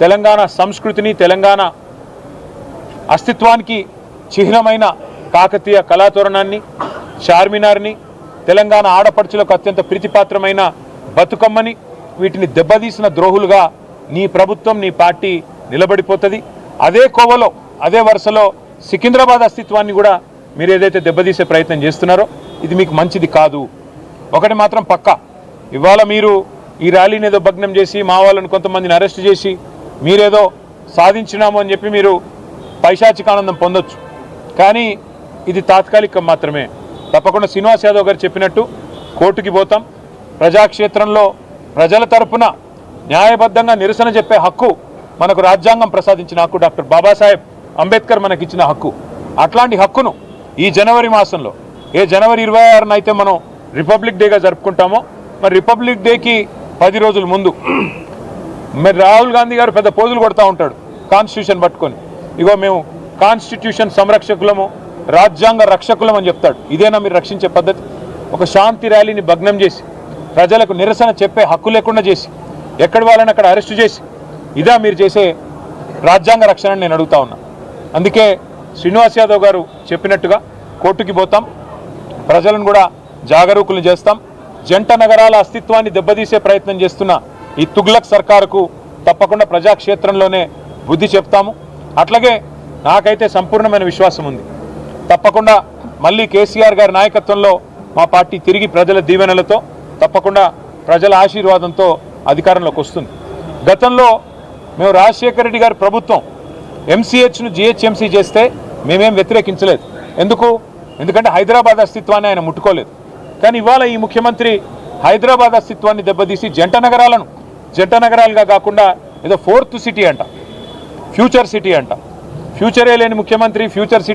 తెలంగాణ సంస్కృతిని తెలంగాణ అస్తిత్వానికి చిహ్నమైన కాకతీయ కళాతోరణాన్ని చార్మినార్ని తెలంగాణ ఆడపడుచులకు అత్యంత ప్రీతిపాత్రమైన బతుకమ్మని వీటిని దెబ్బతీసిన ద్రోహులుగా నీ ప్రభుత్వం నీ పార్టీ నిలబడిపోతుంది. అదే కోవలో అదే వరుసలో సికింద్రాబాద్ అస్తిత్వాన్ని కూడా మీరు ఏదైతే దెబ్బతీసే ప్రయత్నం చేస్తున్నారో ఇది మీకు మంచిది కాదు. ఒకటి మాత్రం పక్క. ఇవాళ మీరు ఈ ర్యాలీని ఏదో భగ్నం చేసి మా వాళ్ళని కొంతమందిని అరెస్ట్ చేసి మీరేదో సాధించినాము అని చెప్పి మీరు పైశాచికానందం పొందొచ్చు. కానీ ఇది తాత్కాలికం మాత్రమే. తప్పకుండా శ్రీనివాస్ యాదవ్ గారు చెప్పినట్టు కోర్టుకి పోతాం. ప్రజాక్షేత్రంలో ప్రజల తరపున న్యాయబద్ధంగా నిరసన చెప్పే హక్కు మనకు రాజ్యాంగం ప్రసాదించిన హక్కు డాక్టర్ బాబాసాహెబ్ అంబేద్కర్ మనకిచ్చిన హక్కు. అట్లాంటి హక్కును ఈ జనవరి మాసంలో ఏ జనవరి ఇరవై ఆరున అయితే మనం రిపబ్లిక్ డేగా జరుపుకుంటామో మరి రిపబ్లిక్ డేకి పది రోజుల ముందు మరి రాహుల్ గాంధీ గారు పెద్ద పోజులు కొడతా ఉంటాడు కాన్స్టిట్యూషన్ పట్టుకొని. ఇగో మేము కాన్స్టిట్యూషన్ సంరక్షకులము రాజ్యాంగ రక్షకులం అని చెప్తాడు. ఇదేనా మీరు రక్షించే పద్ధతి? ఒక శాంతి ర్యాలీని భగ్నం చేసి ప్రజలకు నిరసన చెప్పే హక్కు లేకుండా చేసి ఎక్కడి వాళ్ళని అక్కడ అరెస్టు చేసి ఇదా మీరు చేసే రాజ్యాంగ రక్షణ నేను అడుగుతా ఉన్నా. అందుకే శ్రీనివాస్ యాదవ్ గారు చెప్పినట్టుగా కోర్టుకి పోతాం ప్రజలను కూడా జాగరూకులు చేస్తాం జంట నగరాల అస్తిత్వాన్ని దెబ్బతీసే ప్రయత్నం చేస్తున్న ఈ తుగ్లక్ సర్కారుకు తప్పకుండా ప్రజాక్షేత్రంలోనే బుద్ధి చెప్తాము. అట్లాగే నాకైతే సంపూర్ణమైన విశ్వాసం ఉంది. తప్పకుండా మళ్ళీ కేసీఆర్ గారి నాయకత్వంలో మా పార్టీ తిరిగి ప్రజల దీవెనలతో తప్పకుండా ప్రజల ఆశీర్వాదంతో అధికారంలోకి వస్తుంది. గతంలో మేము రాజశేఖర రెడ్డి గారి ప్రభుత్వం ఎంసీహెచ్ను జిహెచ్ఎంసీ చేస్తే మేమేం వ్యతిరేకించలేదు. ఎందుకు? ఎందుకంటే హైదరాబాద్ అస్తిత్వాన్ని ఆయన ముట్టుకోలేదు. కానీ ఇవాళ ఈ ముఖ్యమంత్రి హైదరాబాద్ అస్తిత్వాన్ని దెబ్బతీసి జంట నగరాలను జంట నగరాలుగా కాకుండా ఏదో ఫోర్త్ సిటీ అంట. ఫ్యూచర్ సిటీ అంట. ఫ్యూచరే లేని ముఖ్యమంత్రి ఫ్యూచర్ సిటీ